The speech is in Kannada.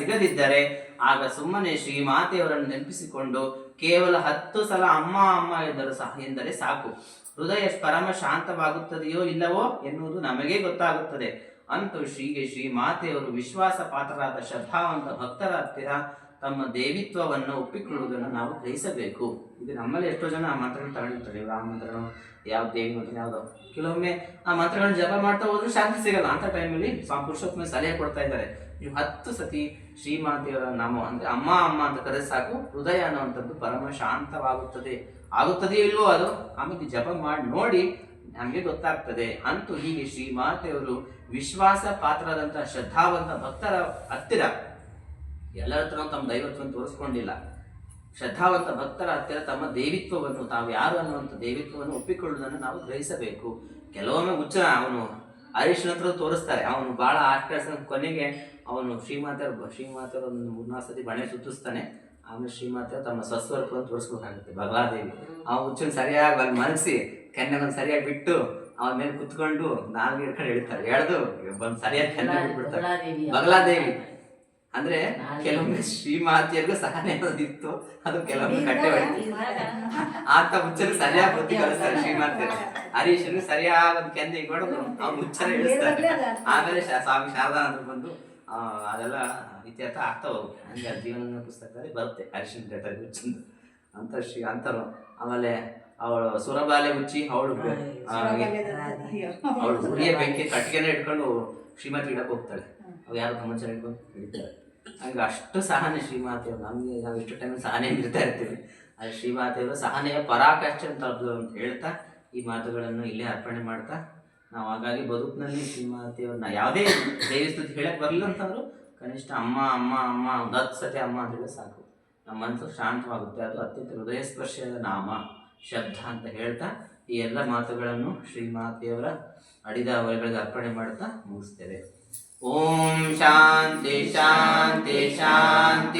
ಸಿಗದಿದ್ದರೆ ಆಗ ಸುಮ್ಮನೆ ಶ್ರೀ ಮಾತೆಯವರನ್ನು ನೆನಪಿಸಿಕೊಂಡು ಕೇವಲ ಹತ್ತು ಸಲ ಅಮ್ಮ ಅಮ್ಮ ಎಂದರು ಸಹ ಎಂದರೆ ಸಾಕು. ಹೃದಯ ಪರಮ ಶಾಂತವಾಗುತ್ತದೆಯೋ ಇಲ್ಲವೋ ಎನ್ನುವುದು ನಮಗೇ ಗೊತ್ತಾಗುತ್ತದೆ. ಅಂತೂ ಶ್ರೀಗೆ ಶ್ರೀ ಮಾತೆಯವರು ವಿಶ್ವಾಸ ಪಾತ್ರರಾದ ಶ್ರದ್ಧಾವಂತ ಭಕ್ತರ ಹತ್ತಿರ ತಮ್ಮ ದೇವಿತ್ವವನ್ನು ಒಪ್ಪಿಕೊಳ್ಳುವುದನ್ನು ನಾವು ಗ್ರಹಿಸಬೇಕು. ಇದು ನಮ್ಮಲ್ಲಿ ಎಷ್ಟೋ ಜನ ಆ ಮಂತ್ರಗಳನ್ನ ತಗೊಂಡಿರ್ತಾರೆ. ರಾಮ ಮಂತ್ರಗಳು ಯಾವ ದೇವಿ ಮಂತ್ರ ಯಾವುದೋ. ಕೆಲವೊಮ್ಮೆ ಆ ಮಂತ್ರಗಳನ್ನ ಜಪ ಮಾಡ್ತಾ ಹೋದ್ರೆ ಶಾಂತಿ ಸಿಗಲ್ಲ. ಅಂತ ಟೈಮಲ್ಲಿ ಸ್ವಾಮಿ ಪುರುಷೋತ್ತಮ ಸಲಹೆ ಕೊಡ್ತಾ ಇದ್ದಾರೆ. ನೀವು ಹತ್ತು ಸತಿ ಶ್ರೀಮಾತೆಯವರ ನಾಮ, ಅಂದ್ರೆ ಅಮ್ಮ ಅಮ್ಮ ಅಂತ ಕರೆ ಸಾಕು. ಹೃದಯ ಅನ್ನುವಂಥದ್ದು ಪರಮ ಶಾಂತವಾಗುತ್ತದೆ. ಆಗುತ್ತದೆಯೋ ಇಲ್ವೋ ಅದು ಆಮೇಲೆ ಜಪ ಮಾಡಿ ನೋಡಿ ನಮಗೆ ಗೊತ್ತಾಗ್ತದೆ. ಅಂತೂ ಹೀಗೆ ಶ್ರೀಮಾತೆಯವರು ವಿಶ್ವಾಸ ಪಾತ್ರರಾದಂತಹ ಶ್ರದ್ಧಾವಂತ ಭಕ್ತರ ಹತ್ತಿರ ಎಲ್ಲರ ಹತ್ರ ತಮ್ಮ ದೈವತ್ವವನ್ನು ತೋರಿಸ್ಕೊಂಡಿಲ್ಲ. ಶ್ರದ್ಧಾವಂತ ಭಕ್ತರ ಹತ್ತಿರ ತಮ್ಮ ದೇವಿತ್ವವನ್ನು ತಾವು ಯಾರು ಅನ್ನುವಂಥ ದೇವಿತ್ವವನ್ನು ಒಪ್ಪಿಕೊಳ್ಳುವುದನ್ನು ನಾವು ಗ್ರಹಿಸಬೇಕು. ಕೆಲವೊಮ್ಮೆ ಹುಚ್ಚ ಅವನು ಹರೀಶ್ನ ಹತ್ರ ತೋರಿಸ್ತಾರೆ. ಅವನು ಬಹಳ ಆಕರ್ಷಣ ಕೊನೆಗೆ ಅವನು ಶ್ರೀಮಾತರ ಶ್ರೀಮಾತರ ಒಂದು ಮೂರ್ನಾಲ್ಕು ಸತಿ ಬಣೆ ಸುತ್ತಿಸ್ತಾನೆ. ಆಮೇಲೆ ಶ್ರೀಮಾತ ತಮ್ಮ ಸ್ವಸ್ವರೂಪವನ್ನು ತೋರಿಸ್ಬೇಕಾಗುತ್ತೆ ಭಗವಾದೇವಿ. ಆ ಹುಚ್ಚನ್ ಸರಿಯಾಗಿ ಅಲ್ಲಿ ಮನಗಿಸಿ ಕೆನ್ನೆಗೊಂದು ಸರಿಯಾಗಿ ಬಿಟ್ಟು ಅವನ ಮೇಲೆ ಕುತ್ಕೊಂಡು ನಾಲ್ಕು ಹಿಡ್ಕೊಂಡು ಹೇಳ್ತಾರೆ ಹೇಳ್ದು ಬಂದು ಸರಿಯಾಗಿ ಕೆನ್ನೆ ಬಿಟ್ಬಿಡ್ತಾರೆ. ಬಗಲಾದೇವಿ ಅಂದ್ರೆ ಕೆಲವೊಮ್ಮೆ ಶ್ರೀಮಾತೆಯರಿಗೂ ಸಹನೆ ಅನ್ನೋದಿತ್ತು. ಅದು ಕೆಲವೊಮ್ಮೆ ಕಟ್ಟೆ ಹೊಡಿತು. ಆತ ಮುಚ್ಚಲು ಸರಿಯಾಗಿ ಬುದ್ಧಿ ಕಲಿಸ್ತಾರೆ ಶ್ರೀಮಾತೆ ಹರೀಶನಿಗೆ ಸರಿಯಾದ ಒಂದು ಕೆಂದೆ ಹೊಡೆದು ಅವ್ರು ಮುಚ್ಚನ ಇಳಿಸ್ತಾರೆ. ಆಮೇಲೆ ಸ್ವಾಮಿ ಶಾರದಾನಂದರು ಬಂದು ಅದೆಲ್ಲ ಇತಿಹಾಸ ಆಗ್ತಾ ಹೋಗುತ್ತೆ. ಹಂಗೆ ಜೀವನ ಪುಸ್ತಕದಲ್ಲಿ ಬರುತ್ತೆ. ಹರೀಶನ್ ಹುಚ್ಚಂದು ಅಂತ ಶ್ರೀ ಅಂತರು. ಆಮೇಲೆ ಅವಳು ಸುರಬಾಲೆ ಹುಚ್ಚಿ ಅವಳು ಅವಳು ಉರಿಯ ಬೆಂಕಿ ಕಟ್ಟಿಗೆನ ಇಟ್ಕೊಂಡು ಶ್ರೀಮತಿ ಇಡಕ್ಕೆ ಹೋಗ್ತಾಳೆ. ಅವ್ ಯಾರು ಗಮನ ಇಟ್ಕೊಂಡು ಹಿಡಿತಾಳೆ ಹಂಗೆ ಅಷ್ಟು ಸಹನೆ ಶ್ರೀಮಾತೆಯವರು. ನಮಗೆ ನಾವು ಇಷ್ಟು ಟೈಮ್ ಸಹನೆ ಇರ್ತಾ ಇರ್ತೀವಿ. ಅದು ಶ್ರೀಮಾತೆಯವರು ಸಹನೆಯ ಪರಾಕಾಷ್ಠೆ ಅಂತ ಅಂತ ಹೇಳ್ತಾ ಈ ಮಾತುಗಳನ್ನು ಇಲ್ಲೇ ಅರ್ಪಣೆ ಮಾಡ್ತಾ ನಾವು ಹಾಗಾಗಿ ಬದುಕಿನಲ್ಲಿ ಶ್ರೀಮಾತೆಯವ್ರನ್ನ ಯಾವುದೇ ದೇವಿ ಸ್ತುತಿ ಹೇಳಕ್ ಬರಲಿಲ್ಲ ಅಂತಂದ್ರು ಕನಿಷ್ಠ ಅಮ್ಮ ಅಮ್ಮ ಅಮ್ಮ ಒಂದು ಹತ್ತು ಸತಿ ಅಮ್ಮ ಅಂತ ಸಾಕು. ನಮ್ಮ ಮನಸ್ಸು ಶಾಂತವಾಗುತ್ತೆ. ಅದು ಅತ್ಯಂತ ಹೃದಯ ಸ್ಪರ್ಶದ ನಾಮ. ಶಬ್ದ ಅಂತ ಹೇಳ್ತಾ ಈ ಎಲ್ಲ ಮಾತುಗಳನ್ನು ಶ್ರೀಮಾತೆಯವರ ಅಡಿದ ಅವರುಗಳಿಗೆ ಅರ್ಪಣೆ ಮಾಡ್ತಾ ಮುಗಿಸ್ತೇವೆ. ಓಂ ಶಾಂತಿ ಶಾಂತಿ ಶಾಂತಿ.